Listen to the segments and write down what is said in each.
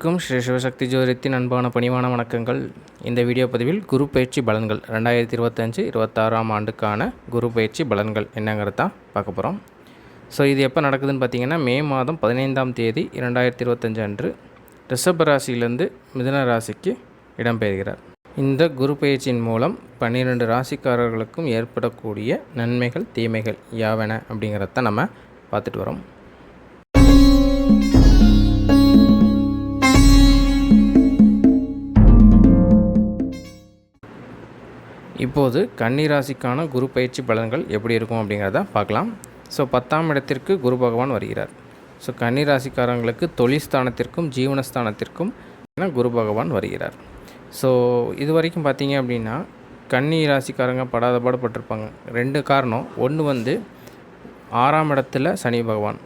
அனைவருக்கும் ஸ்ரீ சிவசக்தி ஜோதிடத்தின் அன்பான பணிவான வணக்கங்கள். இந்த வீடியோ பதிவில் குரு பயிற்சி பலன்கள் ரெண்டாயிரத்தி இருபத்தஞ்சு இருபத்தாறாம் ஆண்டுக்கான குரு பயிற்சி பலன்கள் என்னங்கிறது தான் பார்க்க போகிறோம் ஸோ இது எப்போ நடக்குதுன்னு பார்த்தீங்கன்னா மே மாதம் பதினைந்தாம் தேதி இரண்டாயிரத்தி இருபத்தஞ்சு அன்று ரிஷப ராசியிலேருந்து மிதுன ராசிக்கு இடம்பெறுகிறார் இந்த குரு பயிற்சியின் மூலம் பன்னிரெண்டு ராசிக்காரர்களுக்கும் ஏற்படக்கூடிய நன்மைகள் தீமைகள் யாவன அப்படிங்கிறத நம்ம பார்த்துட்டு வரோம். இப்போது கன்னிராசிக்கான குரு பயிற்சி பலன்கள் எப்படி இருக்கும் அப்படிங்கிறத பார்க்கலாம். ஸோ பத்தாம் இடத்திற்கு குரு பகவான் வருகிறார். ஸோ கன்னிராசிக்காரங்களுக்கு தொழில்ஸ்தானத்திற்கும் ஜீவனஸ்தானத்திற்கும் குரு பகவான் வருகிறார். ஸோ இது வரைக்கும் பார்த்தீங்க அப்படின்னா கன்னி ராசிக்காரங்க படாத பாடுபட்டிருப்பாங்க ரெண்டு காரணம். ஒன்று வந்து ஆறாம் இடத்துல சனி பகவான்.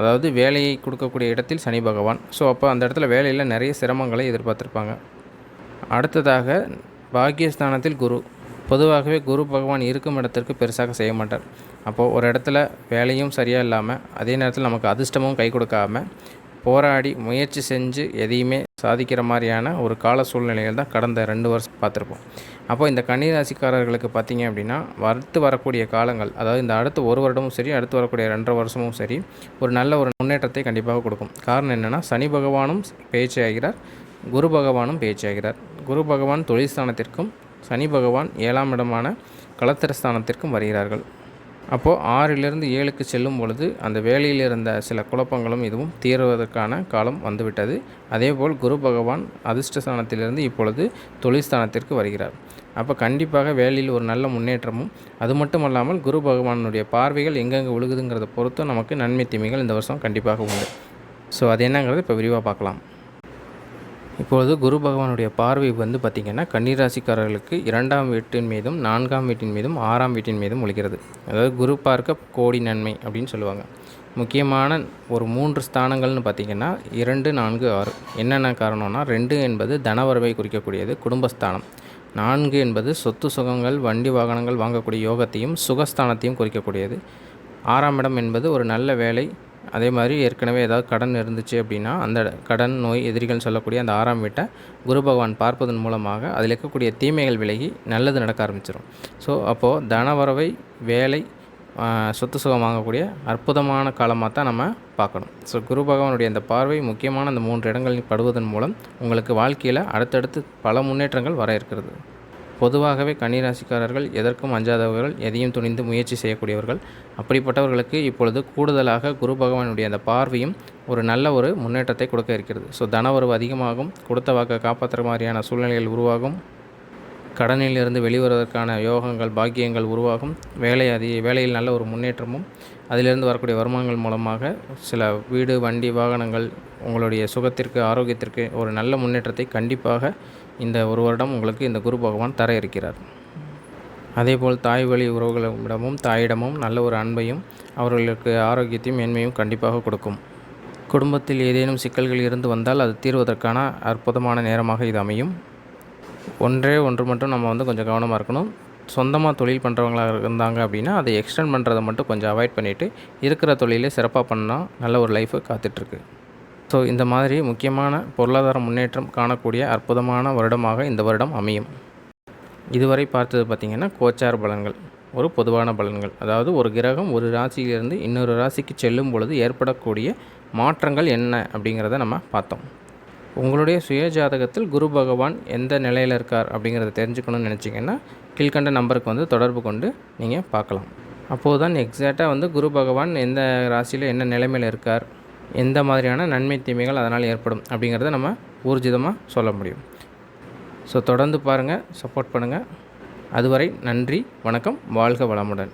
அதாவது வேலையை கொடுக்கக்கூடிய இடத்தில் சனி பகவான். ஸோ அப்போ அந்த இடத்துல வேலையில் நிறைய சிரமங்களை எதிர்பார்த்துருப்பாங்க. அடுத்ததாக பாக்கியஸ்தானத்தில் குரு. பொதுவாகவே குரு பகவான் இருக்கும் இடத்திற்கு பெருசாக செய்ய மாட்டார். அப்போது ஒரு இடத்துல வேலையும் சரியாக இல்லாமல் அதே நேரத்தில் நமக்கு அதிர்ஷ்டமும் கை கொடுக்காம போராடி முயற்சி செஞ்சு எதையுமே சாதிக்கிற மாதிரியான ஒரு கால சூழ்நிலைகள் தான் கடந்த ரெண்டு வருஷம் பார்த்துருப்போம். அப்போ இந்த கன்னிராசிக்காரர்களுக்கு பார்த்தீங்க அப்படின்னா அடுத்து வரக்கூடிய காலங்கள் அதாவது இந்த அடுத்த ஒரு வருடமும் சரி அடுத்து வரக்கூடிய ரெண்டரை வருஷமும் சரி ஒரு நல்ல ஒரு முன்னேற்றத்தை கண்டிப்பாக கொடுக்கும். காரணம் என்னென்னா சனி பகவானும் பேச்சு ஆகிறார் குரு பகவானும் பேச்சு ஆகிறார் குரு பகவான் தொழில் ஸ்தானத்திற்கும் சனி பகவான் ஏழாம் இடமான கலத்திரஸ்தானத்திற்கும் வருகிறார்கள். அப்போது ஆறிலிருந்து ஏழுக்கு செல்லும் பொழுது அந்த வேலையில் இருந்த சில குழப்பங்களும் இதுவும் தீர்வதற்கான காலம் வந்துவிட்டது. அதேபோல் குரு பகவான் அதிர்ஷ்டஸ்தானத்திலிருந்து இப்பொழுது தொழில்ஸ்தானத்திற்கு வருகிறார். அப்போ கண்டிப்பாக வேலையில் ஒரு நல்ல முன்னேற்றமும் அது மட்டும் அல்லாமல் குரு பகவானுடைய பார்வைகள் எங்கெங்கே விழுகுதுங்கிறத பொறுத்தும் நமக்கு நன்மை தீமைகள் இந்த வருஷம் கண்டிப்பாக உண்டு. ஸோ அது என்னங்கிறது இப்போ விரிவாக பார்க்கலாம். இப்பொழுது குரு பகவானுடைய பார்வை வந்து பார்த்திங்கன்னா கன்னிராசிக்காரர்களுக்கு இரண்டாம் வீட்டின் மீதும் நான்காம் வீட்டின் மீதும் ஆறாம் வீட்டின் மீதும் ஒழிக்கிறது அதாவது குரு பார்க்க கோடி நன்மை அப்படின்னு சொல்லுவாங்க. முக்கியமான ஒரு மூன்று ஸ்தானங்கள்னு பார்த்திங்கன்னா இரண்டு நான்கு ஆறு. என்னென்ன காரணம்னா ரெண்டு என்பது தனவரவை குறிக்கக்கூடியது குடும்பஸ்தானம். நான்கு என்பது சொத்து சுகங்கள் வண்டி வாகனங்கள் வாங்கக்கூடிய யோகத்தையும் சுகஸ்தானத்தையும் குறிக்கக்கூடியது. ஆறாம் இடம் என்பது ஒரு நல்ல வேலை அதே மாதிரி ஏற்கனவே ஏதாவது கடன் இருந்துச்சு அப்படின்னா அந்த கடன் நோய் எதிரிகள் சொல்லக்கூடிய அந்த ஆறாம் வீட்டை குரு பகவான் பார்ப்பதன் மூலமாக அதில் இருக்கக்கூடிய தீமைகள் விலகி நல்லது நடக்க ஆரம்பிச்சிடும் ஸோ அப்போது தனவரவை வேலை சொத்து சுகம் வாங்கக்கூடிய அற்புதமான காலமாக தான் நம்ம பார்க்கணும். ஸோ குரு பகவானுடைய அந்த பார்வை முக்கியமான அந்த மூன்று இடங்களில் படுவதன் மூலம் உங்களுக்கு வாழ்க்கையில் அடுத்தடுத்து பல முன்னேற்றங்கள் வர இருக்கிறது. பொதுவாகவே கன்னிராசிக்காரர்கள் எதற்கும் அஞ்சாதவர்கள் எதையும் துணிந்து முயற்சி செய்யக்கூடியவர்கள். அப்படிப்பட்டவர்களுக்கு இப்பொழுது கூடுதலாக குரு பகவானுடைய அந்த பார்வையும் ஒரு நல்ல ஒரு முன்னேற்றத்தை கொடுக்க இருக்கிறது. ஸோ தனவரவு அதிகமாகும் கொடுத்த வாக்கை காப்பாற்றுற மாதிரியான சூழ்நிலைகள் உருவாகும். கடனிலிருந்து வெளிவருவதற்கான யோகங்கள் பாக்கியங்கள் உருவாகும். வேலை அதி வேலையில் நல்ல ஒரு முன்னேற்றமும் அதிலிருந்து வரக்கூடிய வருமானங்கள் மூலமாக சில வீடு வண்டி வாகனங்கள் உங்களுடைய சுகத்திற்கு ஆரோக்கியத்திற்கு ஒரு நல்ல முன்னேற்றத்தை கண்டிப்பாக இந்த ஒரு வருடம் உங்களுக்கு இந்த குரு பகவான் தர இருக்கிறார். அதேபோல் தாய் வழி உறவுகளிடமும் தாயிடமும் நல்ல ஒரு அன்பையும் அவர்களுக்கு ஆரோக்கியத்தையும் மேன்மையும் கண்டிப்பாக கொடுக்கும். குடும்பத்தில் ஏதேனும் சிக்கல்கள் இருந்து வந்தால் அது தீர்வதற்கான அற்புதமான நேரமாக இது அமையும். ஒன்றே ஒன்று மட்டும் நம்ம வந்து கொஞ்சம் கவனமாக இருக்கணும். சொந்தமாக தொழில் பண்ணுறவங்களாக இருந்தாங்க அப்படின்னா அதை எக்ஸ்டெண்ட் பண்ணுறதை மட்டும் கொஞ்சம் அவாய்ட் பண்ணிவிட்டு இருக்கிற தொழிலே சிறப்பாக பண்ணால் நல்ல ஒரு லைஃபு காத்துட்ருக்கு ஸோ இந்த மாதிரி முக்கியமான பொருளாதார முன்னேற்றம் காணக்கூடிய அற்புதமான வருடமாக இந்த வருடம் அமையும். இதுவரை பார்த்தது பார்த்திங்கன்னா கோச்சார் பலன்கள் ஒரு பொதுவான பலன்கள். அதாவது ஒரு கிரகம் ஒரு ராசியிலிருந்து இன்னொரு ராசிக்கு செல்லும் பொழுது ஏற்படக்கூடிய மாற்றங்கள் என்ன அப்படிங்கிறத நம்ம பார்த்தோம். உங்களுடைய சுய ஜாதகத்தில் குரு பகவான் எந்த நிலையில் இருக்கார் அப்படிங்கிறத தெரிஞ்சுக்கணும்னு நினச்சிங்கன்னா கீழ்கண்ட நம்பருக்கு வந்து தொடர்பு கொண்டு நீங்கள் பார்க்கலாம். அப்போது தான் எக்ஸாக்டாக வந்து குரு பகவான் எந்த ராசியில் என்ன நிலைமையில் இருக்கார் எந்த மாதிரியான நன்மை தீமைகள் அதனால் ஏற்படும் அப்படிங்கிறத நம்ம ஊர்ஜிதமாக சொல்ல முடியும். ஸோ தொடர்ந்து பாருங்கள் சப்போர்ட் பண்ணுங்கள் அதுவரை நன்றி வணக்கம் வாழ்க வளமுடன்.